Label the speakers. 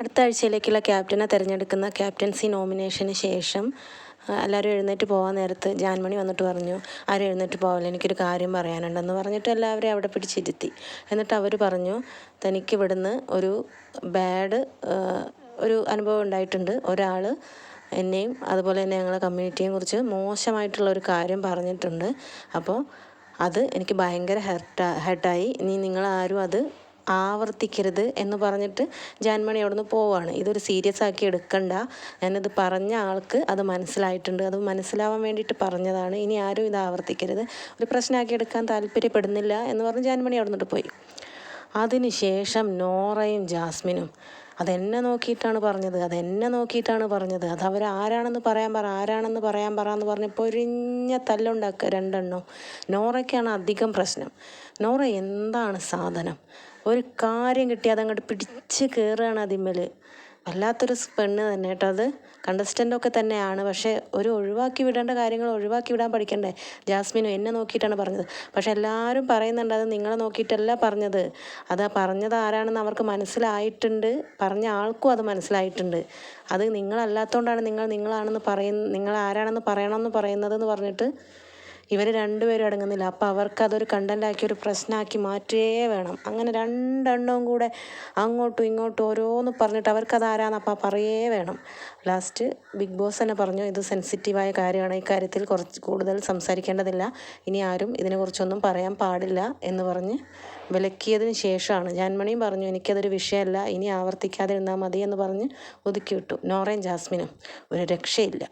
Speaker 1: അടുത്ത ആഴ്ചയിലേക്കുള്ള ക്യാപ്റ്റനെ തിരഞ്ഞെടുക്കുന്ന ക്യാപ്റ്റൻസി നോമിനേഷന് ശേഷം എല്ലാവരും എഴുന്നേറ്റ് പോകാൻ നേരത്ത് ജാൻമണി വന്നിട്ട് പറഞ്ഞു ആരും എഴുന്നേറ്റ് പോകില്ല എനിക്കൊരു കാര്യം പറയാനുണ്ടെന്ന് പറഞ്ഞിട്ട് എല്ലാവരെയും അവിടെ പിടിച്ചിരുത്തി. എന്നിട്ട് അവർ പറഞ്ഞു തനിക്ക് ഇവിടുന്ന് ഒരു ബാഡ് ഒരു അനുഭവം ഉണ്ടായിട്ടുണ്ട്. ഒരാൾ എന്നെയും അതുപോലെ തന്നെ ഞങ്ങളെ കമ്മ്യൂണിറ്റിയെയും കുറിച്ച് മോശമായിട്ടുള്ള ഒരു കാര്യം പറഞ്ഞിട്ടുണ്ട്. അപ്പോൾ അത് എനിക്ക് ഭയങ്കര ഹെർട്ടാ ഹെർട്ടായി ഇനി നിങ്ങളാരും അത് ആവർത്തിക്കരുത് എന്ന് പറഞ്ഞിട്ട് ജാൻമണി അവിടുന്ന് പോവാണ്. ഇതൊരു സീരിയസ് ആക്കി എടുക്കണ്ട. ഞാനിത് പറഞ്ഞ ആൾക്ക് അത് മനസ്സിലായിട്ടുണ്ട്. അത് മനസ്സിലാവാൻ വേണ്ടിയിട്ട് പറഞ്ഞതാണ്. ഇനി ആരും ഇത് ആവർത്തിക്കരുത്. ഒരു പ്രശ്നമാക്കി എടുക്കാൻ താല്പര്യപ്പെടുന്നില്ല എന്ന് പറഞ്ഞ് ജാൻമണി അവിടെ നിന്നിട്ട് പോയി അതിനുശേഷം നോറയും ജാസ്മിനും അതെന്നെ നോക്കിയിട്ടാണ് പറഞ്ഞത് അതെന്നെ നോക്കിയിട്ടാണ് പറഞ്ഞത്. അത് അവർ ആരാണെന്ന് പറയാൻ പറ ആരാണെന്ന് പറയാൻ പറ എന്ന് പറഞ്ഞ് പൊരിഞ്ഞ തല്ലുണ്ടാക്കുക രണ്ടെണ്ണം. നോറയ്ക്കാണ് അധികം പ്രശ്നം. നോറ എന്താണ് സാധനം? ഒരു കാര്യം കിട്ടിയാൽ അതങ്ങോട്ട് പിടിച്ച് കയറുകയാണ് അതിന്മേൽ വല്ലാത്തൊരു പെണ്ണ് തന്നെ കേട്ടോ അത്. കണ്ടസ്റ്റന്റൊക്കെ തന്നെയാണ്. പക്ഷേ ഒരു ഒഴിവാക്കി വിടേണ്ട കാര്യങ്ങൾ ഒഴിവാക്കി വിടാൻ പഠിക്കണ്ടേ? ജാസ്മിനും എന്നെ നോക്കിയിട്ടാണ് പറഞ്ഞത്. പക്ഷെ എല്ലാവരും പറയുന്നുണ്ട് അത് നിങ്ങളെ നോക്കിയിട്ടല്ല പറഞ്ഞത്. അത് പറഞ്ഞത് ആരാണെന്ന് അവർക്ക് മനസ്സിലായിട്ടുണ്ട്. പറഞ്ഞ ആൾക്കും അത് മനസ്സിലായിട്ടുണ്ട്. അത് നിങ്ങളല്ലാത്തതുകൊണ്ടാണ് നിങ്ങൾ നിങ്ങളാണെന്ന് പറയുന്ന നിങ്ങൾ ആരാണെന്ന് പറയണമെന്ന് പറയുന്നതെന്ന് പറഞ്ഞിട്ട് ഇവർ രണ്ടുപേരും അടങ്ങുന്നില്ല. അപ്പോൾ അവർക്ക് അതൊരു കണ്ടന്റാക്കി ഒരു പ്രശ്നമാക്കി മാറ്റേ വേണം. അങ്ങനെ രണ്ടെണ്ണവും കൂടെ അങ്ങോട്ടും ഇങ്ങോട്ടും ഓരോന്ന് പറഞ്ഞിട്ട് അവർക്കത് ആരാന്ന് അപ്പം പറയേ വേണം. ലാസ്റ്റ് ബിഗ് ബോസ് തന്നെ പറഞ്ഞു ഇത് സെൻസിറ്റീവായ കാര്യമാണ്. ഇക്കാര്യത്തിൽ കാര്യത്തിൽ കുറച്ച് കൂടുതൽ സംസാരിക്കേണ്ടതില്ല. ഇനി ആരും ഇതിനെക്കുറിച്ചൊന്നും പറയാൻ പാടില്ല എന്ന് പറഞ്ഞ് വിലക്കിയതിന് ശേഷമാണ്. ജാൻമണിയും പറഞ്ഞു എനിക്കതൊരു വിഷയമല്ല. ഇനി ആവർത്തിക്കാതിരുന്നാൽ മതി എന്ന് പറഞ്ഞ് ഒതുക്കി വിട്ടു. നോറയും ജാസ്മിനും ഒരു രക്ഷയില്ല.